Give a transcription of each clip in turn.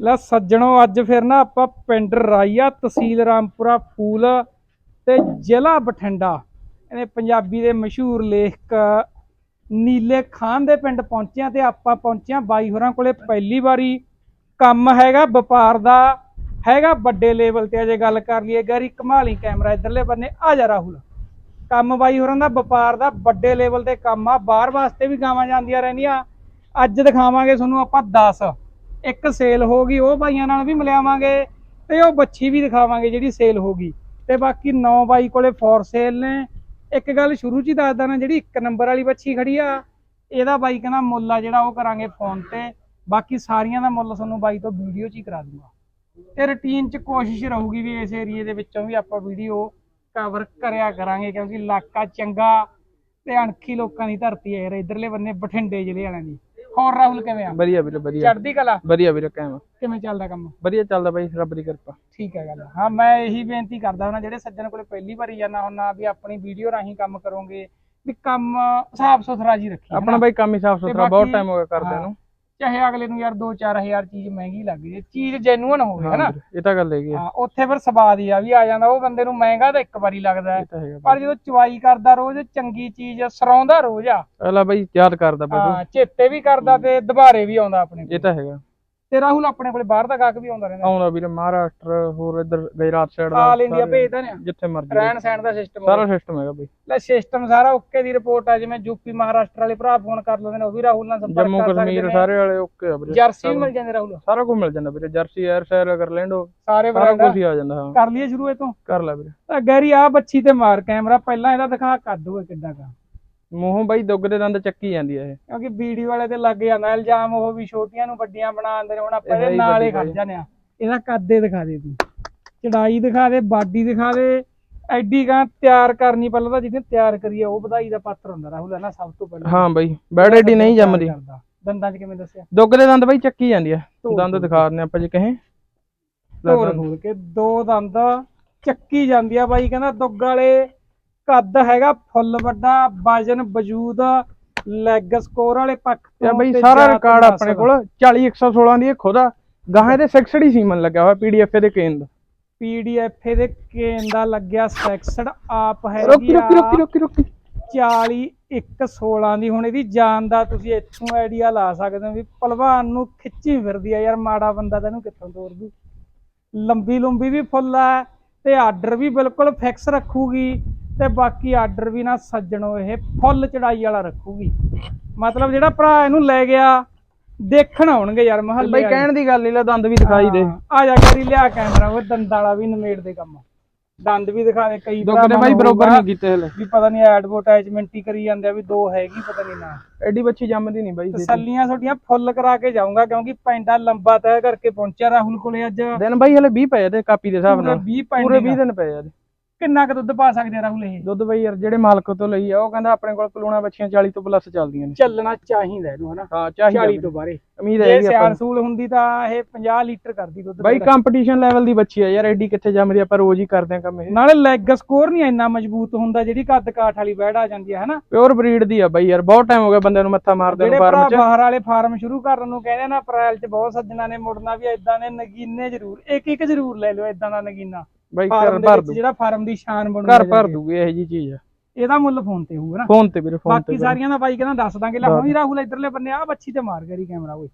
ਲੈ ਸੱਜਣੋ, ਅੱਜ ਫਿਰ ਨਾ ਆਪਾਂ ਪਿੰਡ ਰਾਈਆ, ਤਹਿਸੀਲ ਰਾਮਪੁਰਾ, ਫੂਲ ਤੇ ਜ਼ਿਲ੍ਹਾ ਬਠਿੰਡਾ। ਇਹਨੇ ਪੰਜਾਬੀ ਦੇ ਮਸ਼ਹੂਰ ਲੇਖਕ ਨੀਲੇ ਖਾਨ ਦੇ ਪਿੰਡ ਪਹੁੰਚਿਆ ਆ ਤੇ ਆਪਾਂ ਪਹੁੰਚਿਆ ਬਾਈ ਹੋਰਾਂ ਕੋਲੇ। ਪਹਿਲੀ ਵਾਰੀ ਕੰਮ ਹੈਗਾ, ਵਪਾਰ ਦਾ ਹੈਗਾ, ਵੱਡੇ ਲੈਵਲ ਤੇ ਅਜੇ ਗੱਲ ਕਰ ਲਈਏ। ਗੈਰੀ ਕਮਾਲੀ ਕੈਮਰਾ ਇਧਰਲੇ ਬੰਨੇ। ਆ ਜਾ ਰਾਹੁਲ। ਕੰਮ ਬਾਈ ਹੋਰਾਂ ਦਾ, ਵਪਾਰ ਦਾ, ਵੱਡੇ ਲੈਵਲ ਤੇ ਕੰਮ ਆ। ਬਾਹਰ ਵਾਸਤੇ ਵੀ ਗਾਵਾਂ ਜਾਂਦੀਆਂ ਰਹਿੰਦੀਆਂ। ਅੱਜ ਦਿਖਾਵਾਂਗੇ ਤੁਹਾਨੂੰ ਆਪਾਂ 10 ਇੱਕ ਸੇਲ ਹੋ ਗਈ, ਉਹ ਬਾਈਆਂ ਨਾਲ ਵੀ ਮਿਲਾਵਾਂਗੇ ਤੇ ਉਹ ਬੱਚੀ ਵੀ ਦਿਖਾਵਾਂਗੇ ਜਿਹੜੀ ਸੇਲ ਹੋ ਗਈ। ਤੇ ਬਾਕੀ 9 ਬਾਈ ਕੋਲੇ ਫੋਰ ਸੇਲ ਨੇ। ਇੱਕ ਗੱਲ ਸ਼ੁਰੂ ਚ ਹੀ ਦੱਸਦਾ ਨਾ, ਜਿਹੜੀ ਇੱਕ ਨੰਬਰ ਵਾਲੀ ਬੱਚੀ ਖੜੀ ਆ, ਇਹਦਾ ਬਾਈ ਕਹਿੰਦਾ ਮੁੱਲ ਆ ਜਿਹੜਾ ਉਹ ਕਰਾਂਗੇ ਫੋਨ ਤੇ। ਬਾਕੀ ਸਾਰੀਆਂ ਦਾ ਮੁੱਲ ਤੁਹਾਨੂੰ ਬਾਈ ਤੋਂ ਵੀਡੀਓ ਚ ਹੀ ਕਰਾ ਦੂੰਗਾ। ਤੇ ਰੁਟੀਨ ਚ ਕੋਸ਼ਿਸ਼ ਰਹੂਗੀ ਵੀ ਇਸ ਏਰੀਏ ਦੇ ਵਿੱਚੋਂ ਵੀ ਆਪਾਂ ਵੀਡੀਓ ਕਵਰ ਕਰਿਆ ਕਰਾਂਗੇ, ਕਿਉਂਕਿ ਇਲਾਕਾ ਚੰਗਾ ਤੇ ਅਣਖੀ ਲੋਕਾਂ ਦੀ ਧਰਤੀ ਹੈ ਯਾਰ ਇਧਰਲੇ ਬੰਨੇ ਬਠਿੰਡੇ ਜ਼ਿਲ੍ਹੇ ਵਾਲਿਆਂ ਦੀ। ਹੋਰ ਰਾਹੁਲ ਕਿਵੇਂ ਆ? ਵਧੀਆ ਵੀਰੇ ਵਧੀਆ। ਚੜ੍ਹਦੀ ਕਲਾ? ਵਧੀਆ ਵੀਰੇ ਕਾਇਮ ਕਿਵੇਂ ਚੱਲਦਾ ਕੰਮ? ਵਧੀਆ ਚੱਲਦਾ ਬਾਈ ਰੱਬ ਦੀ ਕਿਰਪਾ। ਠੀਕ ਹੈ ਗੱਲ ਹਾਂ ਮੈਂ ਇਹੀ ਬੇਨਤੀ ਕਰਦਾ ਹਾਂ ਜਿਹੜੇ ਸੱਜਣ ਕੋਲੇ ਪਹਿਲੀ ਵਾਰੀ ਜਾਣਾ ਹੁੰਦਾ ਵੀ ਆਪਣੀ ਵੀਡੀਓ ਰਾਹੀਂ ਕੰਮ ਕਰੋਗੇ ਵੀ ਕੰਮ ਸਾਫ਼ ਸੁਥਰਾ ਜੀ ਰੱਖੀ ਆਪਣਾ ਬਾਈ ਕੰਮ ਹੀ ਸਾਫ਼ ਸੁਥਰਾ ਬਹੁਤ ਟਾਈਮ ਹੋ ਗਿਆ ਕਰਦੇ। ਨੂੰ। ਚਾਹੇ ਅਗਲੇ ਨੂੰ ਯਾਰ 2-4000 ਚੀਜ਼ ਮਹਿੰਗੀ ਲੱਗ ਜੇ ਚੀਜ਼ ਜੈਨੂਅਨ ਹੋਵੇ ਹਾਂ ਹੈਨਾ? ਇਹ ਤਾਂ ਗੱਲ ਹੈਗੀ। ਹਾਂ। ਉੱਥੇ ਫਿਰ ਸਵਾਦ ਹੀ ਆ ਵੀ ਆ ਜਾਂਦਾ ਉਹ ਬੰਦੇ ਨੂੰ ਮਹਿੰਗਾ ਤਾਂ ਇੱਕ ਵਾਰੀ ਲੱਗਦਾ ਹੈ। ਪਰ ਜਦੋਂ ਚਵਾਈ ਕਰਦਾ ਰੋਜ਼ ਚੰਗੀ ਚੀਜ਼ ਸਰਾਉਂਦਾ ਰੋਜ਼ ਆ। ਅਲਾ ਬਾਈ ਯਾਦ ਕਰਦਾ ਹਾਂ ਬਾਈ ਚੇਤੇ ਵੀ ਕਰਦਾ ਤੇ ਦੁਬਾਰੇ ਵੀ ਆਉਂਦਾ ਆਪਣੇ ਇਹ ਤਾਂ ਹੈਗਾ। ਤੇ ਰਾਹੁਲ ਆਪਣੇ ਕੋਲੇ ਬਾਹਰ ਦਾ ਗਾਹਕ ਵੀ ਆਉਂਦਾ ਰਹਿੰਦਾ। ਆਉਂਦਾ ਵੀਰੇ ਮਹਾਰਾਸ਼ਟਰ ਹੋਰ ਇੱਧਰ ਗੁਜਰਾਤ ਸਾਈਡ ਦਾ ਆਲ ਇੰਡੀਆ ਸਾਰੇ- ਭੇਜਦਾ ਨੇ। ਜਿੱਥੇ ਮਰਜ਼ੀ ਰਹਿਣ ਸਹਿਣ ਦਾ ਸਿਸਟਮ ਸਾਰਾ ਸਿਸਟਮ ਹੈਗਾ ਬਾਈ। ਲੈ ਸਿਸਟਮ ਸਾਰਾ ਓਕੇ ਦੀ ਰਿਪੋਰਟ ਆ ਜਿਵੇਂ ਯੂਪੀ ਮਹਾਰਾਸ਼ਟਰ ਵਾਲੇ ਭਰਾ ਫੋਨ ਕਰ ਲੈਂਦੇ ਨੇ ਉਹ ਵੀ ਰਾਹੁਲ ਨਾਲ ਸੰਪਰਕ ਜੰਮੂ ਕਰ ਸਕਦੇ ਕਸ਼ਮੀਰ ਨੇ। ਸਾਰੇ ਵਾਲੇ ਓਕੇ ਆ ਵੀਰੇ ਜਰਸੀ ਵੀ ਮਿਲ ਜਾਂਦੇ ਰਾਹੁਲ। ਸਾਰਾ ਕੁਝ ਮਿਲ ਜਾਂਦਾ ਵੀਰੇ ਜਰਸੀ 에ਅਰ ਸ਼ੇਅਰ ਕਰਲੈਂਡੋ ਸਾਰੇ ਸਾਰਾ ਬਰਾਂਡਾ ਕੁਝ ਹੀ ਆ ਜਾਂਦਾ ਹਾਂ। ਕਰ ਲਈਏ ਸ਼ੁਰੂ ਇਹ ਤੋਂ। ਕਰ ਲੈ ਵੀਰੇ। ਗੈਰੀ ਆ ਬੱਚੀ ਤੇ ਮਾਰ ਕੈਮਰਾ ਪਹਿਲਾਂ ਇਹਦਾ ਦਿਖਾ ਕੱਢ ਹੋਏ ਕਿੱਦਾਂ ਕਾ ਮੂੰਹੋਂ ਬਾਈ ਦੁੱਗ ਦੇ ਦੰਦ ਚੱਕੀ ਜਾਂਦੀ ਆ ਇਹ। ਕਿਉਂਕਿ ਵੀਡੀਓ ਵਾਲੇ ਤੇ ਲੱਗ ਜਾਂਦਾ ਇਲਜ਼ਾਮ ਉਹ ਵੀ ਛੋਟੀਆਂ ਨੂੰ ਵੱਡੀਆਂ ਬਣਾ ਦਿੰਦੇ ਨੇ ਹੁਣ ਆਪਾਂ ਇਹ ਇਹਦੇ ਨਾਲ ਹੀ ਖੜ। ਜਾਂਦੇ ਆ। ਇਹਦਾ ਕੱਦੇ ਦਿਖਾ ਦੇ ਤੂੰ? ਚੜਾਈ ਦਿਖਾ ਦੇ ਬਾਡੀ ਦਿਖਾ ਦੇ ਐਡੀ ਗਾਂ ਤਿਆਰ ਕਰਨੀ ਪਹਿਲਾਂ ਤਾਂ ਜਿਹਨੇ ਤਿਆਰ ਕਰੀ ਆ ਉਹ ਵਧਾਈ ਦਾ ਪਾਤਰ ਹੁੰਦਾ ਰਾਹੁਲ ਹੈ ਨਾ ਸਭ ਤੋਂ ਪਹਿਲਾਂ। ਹਾਂ ਬਾਈ ਬੈਡ ਐਡੀ ਨਹੀਂ ਜੰਮਦੀ। ਦੰਦਾਂ 'ਚ ਕਿਵੇਂ ਦੱਸਿਆ? ਦੁੱਗ ਦੇ ਦੰਦ ਬਾਈ ਚੱਕੀ ਜਾਂਦੀ ਆ। ਦੰਦ ਧੋ। ਦਿਖਾ ਦਿੰਦੇ ਆਪਾਂ ਜੇ ਕਹੇ। ਖੋਲ ਕੇ ਦੋ ਦੰਦ ਚੱਕੀ ਜਾਂਦੀ ਆ ਬਾਈ ਕਹਿੰਦਾ ਦੁੱਗ ਵਾਲੇ ਕੱਦ ਹੈਗਾ ਫੁੱਲ ਵੱਡਾ ਵਜਨ ਵਜੂਦ ਲੈਗ ਸਕੋਰ ਵਾਲੇ ਪੱਖ ਤੋਂ ਬਈ ਸਾਰਾ ਰਿਕਾਰਡ। ਆਪਣੇ ਕੋਲ 40 116 ਦੀ ਇਹ ਖੁਦ ਗਾਹਾਂ ਇਹਦੇ 6 ਸੀਮਨ ਲੱਗਿਆ ਹੋਇਆ ਪੀਡੀਐਫ ਦੇ ਕੇਂਦ। ਪੀਡੀਐਫ ਇਹਦੇ ਕੇਨ ਦਾ ਲੱਗਿਆ ਸੈਕਸਡ ਆਪ ਰੋਕੀ ਹੈਗੀ ਰੋਕੀ ਆ। ਰੋਕੀ ਰੋਕੀ ਰੋਕੀ। 40 1 16 ਦੀ। ਹੁਣ ਇਹਦੀ ਜਾਨ ਦਾ ਤੁਸੀਂ ਇੱਥੋਂ ਆਈਡੀਆ ਲਾ ਸਕਦੇ ਹੋ ਵੀ ਪਹਿਲਵਾਨ ਨੂੰ ਖਿੱਚੀ ਫਿਰਦੀ ਆ ਯਾਰ ਮਾੜਾ ਬੰਦਾ ਤੈਨੂੰ ਕਿੱਥੋਂ ਤੋਰ ਦੂ ਲੰਬੀ ਲੰਬੀ ਵੀ ਫੁੱਲ ਆ ਤੇ ਆਰਡਰ ਵੀ ਬਿਲਕੁਲ ਫਿਕਸ ਰੱਖੂਗੀ। ਤੇ ਬਾਕੀ ਆਰਡਰ ਵੀ ਨਾ ਸੱਜਣੋ ਇਹ ਫੁੱਲ ਚੜਾਈ ਵਾਲਾ ਰੱਖੂਗੀ। ਮਤਲਬ ਜਿਹੜਾ ਭਰਾ ਇਹਨੂੰ ਲੈ ਗਿਆ ਦੇਖਣ ਆਉਣਗੇ ਯਾਰ ਮਹੱਲੇ ਬਈ ਕਹਿਣ ਦੀ ਗੱਲ ਨਹੀਂ ਲੈ ਦੰਦ ਵੀ ਦਿਖਾਈ ਦੇ। ਆ ਜਾ ਕਰੀ ਲਿਆ ਕੈਮਰਾ ਉਹ ਦੰਦ ਵਾਲਾ ਵੀ ਨਮੇੜ ਦੇ ਕੰਮ। ਦੰਦ ਵੀ ਦਿਖਾ ਦੇ ਕਈ ਦੁੱਗ ਦੇ ਭਰਾਵਾਂ ਬਾਈ ਨੂੰ ਬਰੋਬਰ ਨਹੀਂ ਕੀਤੇ ਹਲੇ। ਵੀ ਪਤਾ ਨਹੀਂ ਐਡਵਰਟਾਈਜ਼ਮੈਂਟ ਹੀ ਕਰੀ ਜਾਂਦੇ ਆ ਵੀ ਦੋ ਹੈਗੀ ਪਤਾ ਨਹੀਂ ਨਾ। ਐਡੀ ਬੱਚੀ ਜੰਮਦੀ ਨਹੀਂ ਬਾਈ। ਤਸੱਲੀਆਂ ਤੁਹਾਡੀਆਂ ਫੁੱਲ ਕਰਾ ਕੇ ਜਾਊਂਗਾ ਕਿਉਂਕਿ ਪੈਂਡਾ ਲੰਬਾ ਤੈਅ ਕਰਕੇ ਪਹੁੰਚਿਆ ਰਾਹੁਲ ਕੋਲੇ ਅੱਜ। ਦਿਨ ਬਾਈ ਹਲੇ 20 ਪਏ ਤੇ ਕਾਪੀ ਦੇ ਹਿਸਾਬ ਨਾਲ। 20 ਪੂਰੇ 20 ਪੈਂਡੇ ਦਿਨ ਪਏ ਆ। ਕਿੰਨਾ ਕੁ ਦੁੱਧ ਪਾ ਸਕਦੇ ਆ ਰਾਹੁਲ ਇਹ? ਦੁੱਧ ਬਾਈ ਯਾਰ ਜਿਹੜੇ ਮਾਲਕ ਤੋਂ ਲਈ ਆ ਉਹ ਕਹਿੰਦਾ ਆਪਣੇ ਕੋਲ ਪਲੂਣਾ ਬੱਚੀਆਂ 40 ਤੋਂ ਪਲੱਸ ਚੱਲਦੀਆਂ ਨੇ। ਚੱਲਣਾ ਚਾਹੀਦਾ ਇਹਨੂੰ ਹਨਾ। ਹਾਂ ਚਾਹੀਦਾ 40 ਵੀਰੇ। ਤੋਂ ਬਾਰੇ ਉਮੀਦ ਆਪਾਂ ਸਿਆਣ ਨੂੰ। ਸੂਲ ਹੁੰਦੀ ਤਾਂ ਇਹ 50 ਲੀਟਰ ਕਰਦੀ ਦੁੱਧ ਬਾਈ। ਕੰਪੀਟੀਸ਼ਨ ਲੈਵਲ ਦੀ ਬੱਚੀ ਆ ਯਾਰ ਐਡੀ ਕਿੱਥੇ ਜੰਮਦੀ ਆਪਾਂ ਰੋਜ਼ ਹੀ ਕਰਦੇ ਆ ਕੰਮ ਇਹ। ਨਾਲੇ ਲੈਗ ਸਕੋਰ ਨਹੀਂ ਇੰਨਾ ਮਜ਼ਬੂਤ ਹੁੰਦਾ ਜਿਹੜੀ ਕੱਦ ਕਾਠ ਵਾਲੀ ਬੈੜ ਆ ਜਾਂਦੀ ਹੈ ਹਨਾ। ਪਿਓਰ ਬਰੀਡ ਦੀ ਆ ਬਾਈ ਯਾਰ ਬਹੁਤ ਟਾਈਮ ਹੋ ਗਿਆ ਬੰਦੇ ਨੂੰ ਮੱਥਾ ਮਾਰਦੇ ਨੂੰ ਫਾਰਮ 'ਚ। ਬਾਹਰ ਵਾਲੇ ਫਾਰਮ ਸ਼ੁਰੂ ਕਰਨ ਨੂੰ ਕਹਿੰਦੇ ਨਾ ਅਪ੍ਰੈਲ 'ਚ ਬਹੁਤ ਸੱਜਣਾ ਨੇ ਮੁੜਨਾ ਵੀ ਇਦਾਂ ਦੇ ਨਗੀਨੇ ਜ਼ਰੂਰ। ਇੱਕ ਇੱਕ ਜ਼ਰੂਰ ਲੈ ਲਿਓ ਇਦਾਂ ਦਾ ਨਗੀਨਾ। ਬਾਈ ਘਰ ਫਾਰਮ ਦੇ ਭਰ ਵਿੱਚ ਦੂ ਜਿਹੜਾ ਫਾਰਮ ਦੀ ਸ਼ਾਨ ਬਣੂ ਘਰ ਭਰ ਦੂਗੀ ਇਹੋ ਜੀ ਚੀਜ਼। ਆ ਇਹਦਾ ਮੁੱਲ ਫੋਨ ਤੇ ਹੋਊਗਾ ਨਾ। ਫੋਨ ਤੇ ਵੀਰੇ ਫੋਨ ਤੇ ਬਾਕੀ ਸਾਰੀਆਂ ਦਾ ਬਾਈ ਕਹਿੰਦਾ ਦੱਸ ਦਾਂਗੇ। ਲੈ ਹੁਣ ਹੀ ਰਾਹੁਲ ਇਧਰਲੇ ਬੰਨੇ ਆ ਬੱਚੀ ਤੇ ਮਾਰ ਗਰੀ ਕੈਮਰਾ ਓਏ।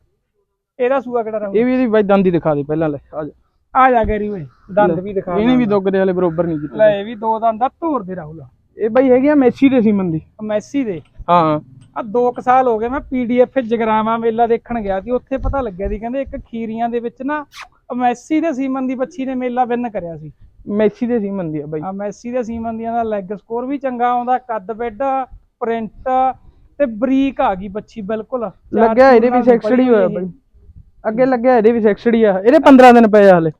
ਇਹਦਾ ਸੂਆ ਕਿਹੜਾ ਰਾਹੁਲ? ਇਹ ਵੀ ਇਹਦੀ ਬਾਈ ਦੰਦ ਦਿਖਾ ਦੇ ਪਹਿਲਾਂ ਲੈ ਆ ਜਾ। ਆ ਜਾ ਗਰੀ ਓਏ ਦੰਦ ਵੀ ਦਿਖਾ ਇਹਨੇ ਵੀ ਦੁੱਗ ਦੇ ਹਲੇ ਬਰੋਬਰ ਨਹੀਂ ਕੀਤੇ। ਲੈ ਇਹ ਵੀ ਦੋ ਦੰਦ ਦਾ ਧੂਰ ਦੇ ਰਾਹੁਲ। ਇਹ ਬਾਈ ਹੈਗੀ ਆ ਮੈਸੀ ਦੇ ਸੀਮਨ ਦੀ। ਮੈਸੀ ਦੇ? ਹਾਂ। ਆ 2 ਸਾਲ ਹੋ ਗਏ ਮੈਂ ਪੀਡੀਐਫ ਜਗਰਾਵਾ ਮੇਲਾ ਦੇਖਣ ਗਿਆ ਸੀ ਉੱਥੇ ਪਤਾ ਲੱਗਿਆ ਸੀ ਕਹਿੰਦੇ ਇੱਕ ਖੀਰੀਆਂ ਦੇ ਵਿੱਚ ਨਾ ਮੈਸੀ ਦੇ ਸੀਮਨ ਦੀ ਬੱਚੀ ਨੇ ਮੇਲਾ ਵਿਨ ਕਰਿਆ ਸੀ। ਮੈਸੀ ਦੇ ਸੀਮਨ ਦੀ ਆ ਬਾਈ। ਆ ਮੈਸੀ ਦੇ ਸੀਮਨ ਦੀਆਂ ਦਾ ਲੈਗ ਸਕੋਰ ਵੀ ਚੰਗਾ ਆਉਂਦਾ ਕੱਦ ਬੈੱਡ ਪ੍ਰਿੰਟ ਤੇ ਬਰੀਕ ਆ ਗਈ ਬੱਚੀ ਬਿਲਕੁਲ। ਲੱਗਿਆ ਇਹਦੇ ਵੀ ਸੈਕਸਡ ਹੀ ਹੋਇਆ ਬਾਈ। ਅੱਗੇ ਲੱਗਿਆ ਇਹਦੇ ਵੀ ਸੈਕਸਡ ਹੀ ਆ। ਇਹਦੇ 15 ਦਿਨ ਪਏ ਆ ਹਲੇ।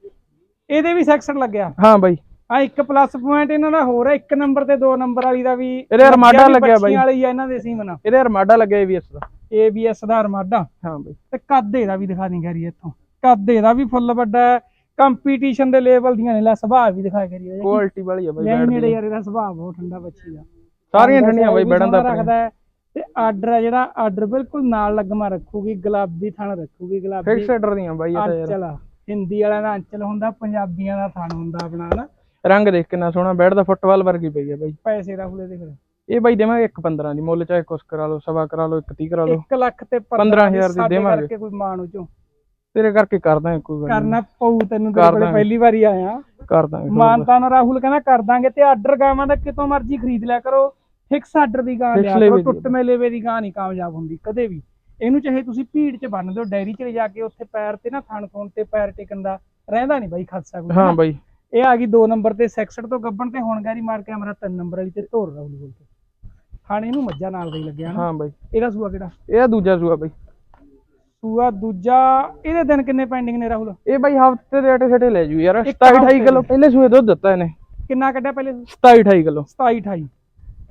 ਇਹਦੇ ਵੀ ਸੈਕਸ਼ਨ ਲੱਗਿਆ। ਹਾਂ ਬਾਈ। ਆ ਇੱਕ ਪਲੱਸ ਪੁਆਇੰਟ ਇਹਨਾਂ ਦਾ ਹੋਰ ਹੈ ਇੱਕ ਨੰਬਰ ਤੇ ਦੋ ਨੰਬਰ ਵਾਲੀ ਦਾ ਵੀ ਇਹਦੇ ਅਰਮਾਡਾ ਲੱਗਿਆ ਬਾਈ। ਵਾਲੀ ਆ ਇਹਨਾਂ ਦੇ ਸੀਮਨ ਇਹਦੇ ਅਰਮਾਡਾ ਲੱਗਿਆ ਏਵੀਐਸ ਦਾ। ABS ਦਾ ਅਰਮਾਡਾ ਹਾਂ ਬਾਈ। ਤੇ ਕੱਦ ਇਹਦਾ ਵੀ ਦਿਖਾ ਦੀ ਕਰੀ ਇੱਥੋਂ। ਕੱਦ ਇਹਦਾ ਵੀ ਫੁੱਲ ਵੱਡਾ ਹੈ। ਕੰਪੀਟੀਸ਼ਨ ਦੇ ਲੈਵਲ ਦੀਆਂ ਨੇ ਲੈ ਸੁਭਾਅ ਵੀ ਦਿਖਾ ਕਰੀ ਕੁਆਲਿਟੀ ਵਾਲੀ ਆ ਬਾਈ ਬੈਠ ਨੇੜੇ ਯਾਰ ਇਹਦਾ ਸੁਭਾਅ ਬਹੁਤ ਠੰਡਾ ਬੱਚੀ ਦਾ। ਸਾਰੀਆਂ ਠੰਡੀਆਂ ਬਾਈ ਬੈਠਣ ਦਾ ਰੱਖਦਾ ਤੇ ਆਰਡਰ ਆ ਜਿਹੜਾ ਆਰਡਰ ਬਿਲਕੁਲ ਨਾਲ ਲੱਗਮਾ ਰੱਖੂਗੀ ਗੁਲਾਬੀ ਥਣ ਰੱਖੂਗੀ ਗੁਲਾਬੀ। ਫਿਕਸ ਹੈਡਰ ਦੀਆਂ ਬਾਈ ਇਹ ਤਾਂ ਯਾਰ। ਅੰਚਲ ਹਿੰਦੀ ਵਾਲਿਆਂ ਦਾ ਅੰਚਲ ਹੁੰਦਾ ਪੰਜਾਬੀਆਂ ਦਾ ਥਣ ਹੁੰਦਾ ਆਪਣਾ ਹਨਾ। ਰੰਗ ਦੇਖ ਕਿੰਨਾ ਸੋਹਣਾ ਬੈਡ ਦਾ ਫੁੱਟਬਾਲ ਵਰਗੀ ਪਈ ਆ ਬਾਈ। ਪੈਸੇ ਦਾ ਹੁਲੇ ਦੇ ਫਿਰ ਇਹ ਬਾਈ ਦੇਵਾਂਗੇ 1.15 ਦੀ ਮੁੱਲ ਚਾਹੇ ਕੁਛ ਕਰਾ ਲਓ ਸਵਾ ਕਰਾ ਲਓ 1.30 ਕਰਾ ਲਓ। 1 ਲੱਖ ਤੇ 15,000 ਦੀ ਸਾਡੇ ਦੇਵਾਂਗੇ। ਕਰਕੇ ਕੋਈ ਮਾਣ ਉਚੋਂ। ਤੇਰੇ ਕਰਕੇ ਕਰ ਦਾਂਗੇ ਕੋਈ ਗੱਲ ਨੀ। ਕਰਨਾ ਪਊ ਤੈਨੂੰ ਤੇਰੇ ਕੋਲੇ। ਪਹਿਲੀ ਵਾਰੀ ਆਇਆ ਕਰ ਦਾਂਗੇ ਮਾਨਤਾ ਨੂੰ ਰਾਹੁਲ ਕਹਿੰਦਾ ਕਰ ਦਾਂਗੇ ਤੇ ਆਰਡਰ ਗਾਵਾਂ ਦਾ ਕਿਤੋਂ ਮਰਜ਼ੀ ਖਰੀਦ ਲਿਆ ਕਰੋ ਫਿਕਸ ਆਰਡਰ ਦੀ ਗਾਂ Fix ਲਿਆ ਲੇਵੇ ਕਰੋ ਦੀ। ਟੁੱਟ ਮੇਲੇਵੇ ਦੀ ਗਾਂ ਨਹੀਂ ਕਾਮਯਾਬ ਹੁੰਦੀ ਕਦੇ ਵੀ ਇਹਨੂੰ ਚਾਹੇ ਤੁਸੀਂ ਭੀੜ 'ਚ ਬੰਨ ਦਿਓ ਡੈਰੀ 'ਚ ਜਾ ਕੇ ਉੱਥੇ ਪੈਰ ਤੇ ਨਾ ਥਣ ਥਣ ਤੇ ਪੈਰ ਟਿਕਣ ਦਾ ਰਹਿੰਦਾ ਨਹੀਂ ਬਾਈ ਖਾਸਾ ਕੋਈ ਹਾਂ। ਬਾਈ ਇਹ ਆ ਗਈ 2 ਨੰਬਰ ਤੇ 66 ਤੋਂ ਗੱਬਣ ਤੇ ਹੁਣ ਗਾਰੀ ਮਾਰ ਕੇ ਅਮਰਾ 3 ਨੰਬਰ ਵਾਲੀ ਤੇ ਧੋਰ ਰਾਹੁਲ ਬੋਲ ਕੇ ਖਾਣੇ ਨੂੰ ਮੱਝਾਂ ਨਾਲ ਦਾ ਹੀ ਲੱਗਿਆ ਨਾ ਹਾਂ ਬਾਈ ਇਹਦਾ ਸੂਆ ਕਿਹੜਾ ਇਹ ਆ ਦੂਜਾ ਸੂਆ ਬਾਈ ਸੂਆ ਦੂਜਾ ਇਹਦੇ ਦਿਨ ਕਿੰਨੇ ਪੈਂਡਿੰਗ ਨੇ ਰਾਹੁਲ? ਇਹ ਬਾਈ ਹਫ਼ਤੇ ਦੇ ਅਟੇ ਛਟੇ ਲੈ ਜੂ ਯਾਰ ਇੱਕ 27 28 ਹਫ਼ਤੇ ਕਿਲੋ ਪਹਿਲੇ ਸੂਏ ਦੁੱਧ ਦਿੱਤਾ ਇਹਨੇ। ਕਿੰਨਾ ਕੱਢਿਆ ਪਹਿਲੇ 27 28 ਕਿਲੋ। 27 28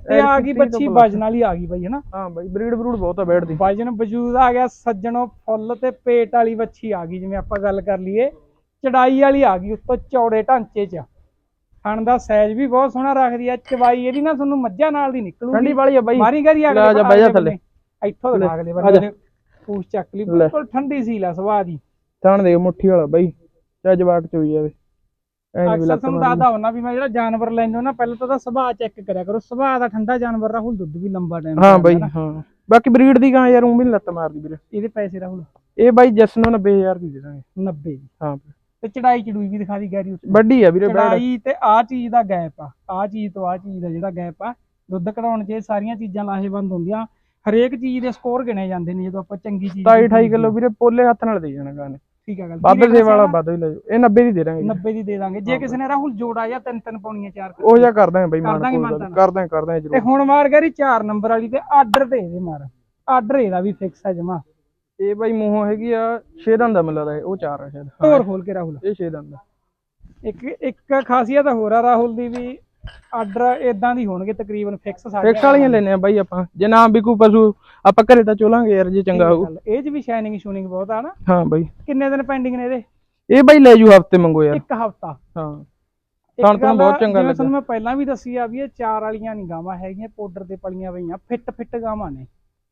ਤੇ ਆ ਗਈ ਬੱਚੀ। ਵਜਨ ਵਾਲੀ ਆ ਗਈ ਬਾਈ ਹਨਾ? ਹਾਂ ਬਾਈ ਬਰੀਡ ਬਰੂਡ ਬਹੁਤ ਆ ਬੈਡ ਦੀ ਵਜਨ ਵਜੂਦ ਆ ਗਿਆ ਸੱਜਣੋ ਫੁੱਲ ਤੇ ਪੇਟ ਵਾਲੀ ਵੱਛੀ ਆ ਗਈ ਜਿਵੇਂ ਆਪਾਂ ਗੱਲ ਕਰ ਲਈਏ। ਚੜਾਈ ਵਾਲੀ ਆ ਗਈ ਉੱਤੋਂ ਚੌੜੇ ਢਾਂਚੇ 'ਚ। ਥਣ ਦਾ ਸਾਈਜ਼ ਵੀ ਬਹੁਤ ਸੋਹਣਾ ਰੱਖਦੀ ਆ ਚਵਾਈ ਇਹਦੀ ਨਾ ਤੁਹਾਨੂੰ ਮੱਝਾਂ ਨਾਲ ਦੀ ਨਿਕਲੂਗੀ। ਠੰਡੀ ਵਾਲੀ ਆ ਬਾਈ। ਮਾਰੀ ਗਰੀ ਆ ਲੈ ਜਾ, ਬਹਿ ਜਾ ਥੱਲੇ। ਇੱਥੋਂ ਦਿਖਾ ਅਗਲੇ। ਬੰਦੇ ਪੂਛ ਚੱਕ ਲਈ। ਬਿਲਕੁਲ ਠੰਡੀ ਸੀ ਲਾ ਸਵਾਹ ਦੀ ਥਾਣ ਦੇ ਮੁੱਠੀ ਵਾਲਾ ਬਾਈ ਚਾਹੇ ਜਵਾਕ ਚੋਈ ਜਾਵੇ। ਅਕਸਰ ਤੁਹਾਨੂੰ। ਦੱਸਦਾ ਹੁੰਦਾ ਵੀ ਮੈਂ ਜਿਹੜਾ ਜਾਨਵਰ ਲੈਂਦਾ ਨਾ ਪਹਿਲਾਂ ਤਾਂ ਉਹਦਾ ਸੁਭਾਅ ਚੈੱਕ ਕਰਿਆ ਕਰੋ। ਸੁਭਾਅ ਦਾ ਠੰਡਾ ਜਾਨਵਰ ਰਾਹੁਲ ਦੁੱਧ ਵੀ ਲੰਬਾ ਟਾਈਮ ਹਾਂ ਬਾਈ ਹਾਂ। ਬਾਕੀ ਬਰੀਡ ਦੀ ਗਾਂ ਯਾਰ ਉਹ ਵੀ ਲੱਤ ਮਾਰਦੀ ਵੀਰੇ। ਇਹਦੇ ਪੈਸੇ ਰਾਹੁਲ। ਇਹ ਬਾਈ ਜਸ ਨੂੰ 90000 ਦੀ ਦੇ ਦਾਂਗੇ। 90 ਦੀ। ਹਾਂ। ਤੇ ਚੜਾਈ ਚੜੂਈ ਵੀ ਦਿਖਾ ਦੀ ਗੈਰੀ ਉੱਤੇ। ਵੱਡੀ ਆ ਵੀਰੇ ਚੜਾਈ ਤੇ ਆ ਚੀਜ਼ ਦਾ ਗੈਪ ਆ। ਆ ਚੀਜ਼ ਤੋਂ ਆ ਚੀਜ਼ ਦਾ ਜਿਹੜਾ ਗੈਪ ਆ। ਦੁੱਧ ਕਢਾਉਣ 'ਚ ਇਹ ਸਾਰੀਆਂ ਚੀਜ਼ਾਂ ਲਾਹੇਵੰਦ ਹੁੰਦੀਆਂ। ਹਰੇਕ ਚੀਜ਼ ਦੇ ਸਕੋਰ ਗਿਣੇ ਜਾਂਦੇ ਨੇ ਜਦੋਂ ਆਪਾਂ ਚੰਗੀ ਚੀਜ਼ 27 28 ਕਿਲੋ ਵੀਰੇ ਪੋਲੇ ਹੱਥ ਨਾਲ ਦੇ ਜਾਣਾ ਗਾਂ ਨੇ ਠੀਕ ਆ ਗੱਲ। ਵੱਧ ਸੇ ਵਾਲਾ ਵੱਧ ਹੀ ਲੈ ਜਾਓ। ਇਹ 90 ਦੀ ਦੇ ਦਾਂਗੇ। 90 ਦੀ ਦੇ ਦਾਂਗੇ। ਜੇ ਕਿਸੇ ਨੇ ਰਾਹੁਲ ਜੋੜਾ ਜਾਂ ਤਿੰਨ ਤਿੰਨ ਪਾਉਣੀਆਂ ਚਾਰ ਉਹ ਜਿਹਾ ਕਰ ਦਾਂਗੇ ਬਾਈ ਕਰ ਮਾਨ। ਕਰ ਦਾਂਗੇ ਕਰ ਦਾਂਗੇ ਤੇ। ਜਰੂਰ। ਹੁਣ ਮਾਰ ਗਰੀ 4 ਨੰਬਰ ਵਾਲੀ ਤੇ ਆਰਡਰ ਤੇ ਇਹਦੇ ਮਾਰ। ਆਰਡਰ ਇਹਦਾ ਵੀ ਫਿਕਸ ਆ ਜਮਾ। ਇਹ ਬਾਈ ਮੂੰਹੋਂ ਹੈਗੀ ਆ 6 ਦੰਦ ਦਾ ਮਿਲਦਾ ਦਾ ਉਹ 4 ਆ ਸ਼ਾਇਦ। ਤੋਰ ਖੋਲ ਕੇ ਰਾਹੁਲ। ਇਹ 6 ਦੰਦ ਦਾ ਇੱਕ ਇੱਕ ਖਾਸੀਅਤ ਹੋਰ ਆ ਰਾਹੁਲ ਦੀ ਵੀ। ਆਰਡਰ ਇਦਾਂ ਦੀ ਹੋਣਗੇ ਤਕਰੀਬਨ ਫਿਕਸ ਸਾਰੇ ਫਿਕਸ ਵਾਲੀਆਂ ਲੈਨੇ ਆ ਬਾਈ ਆਪਾਂ। ਜੇ ਨਾ ਵਿਕੂ ਪਸ਼ੂ ਆਪਾਂ ਘਰੇ ਤਾਂ ਚੋਲਾਂਗੇ ਯਾਰ ਜੇ ਚੰਗਾ ਹੋਊ। ਇਹ 'ਚ ਵੀ ਸ਼ਾਈਨਿੰਗ ਸ਼ੂਨਿੰਗ ਬਹੁਤ ਆ ਨਾ। ਹਾਂ ਬਾਈ। ਕਿੰਨੇ ਦਿਨ ਪੈਂਡਿੰਗ ਨੇ ਇਹਦੇ? ਇਹ ਬਾਈ ਲੈ ਜੂ ਹਫ਼ਤੇ ਮੰਗੋ ਯਾਰ। ਇੱਕ ਹਫਤਾ। ਹਾਂ। ਤਾਂ ਗੱਲ ਬਹੁਤ ਚੰਗਾ ਜਿਵੇਂ ਲੱਗਾ। ਤੁਹਾਨੂੰ ਮੈਂ ਪਹਿਲਾਂ ਵੀ ਦੱਸੀ ਆ ਵੀ ਇਹ ਚਾਰ ਵਾਲੀਆਂ ਨਹੀਂ ਗਾਵਾਂ ਹੈਗੀਆਂ ਪਾਊਡਰ ਤੇ ਪਲੀਆਂ ਪਈਆਂ ਫਿੱਟ ਫਿੱਟ ਗਾਵਾਂ ਨੇ।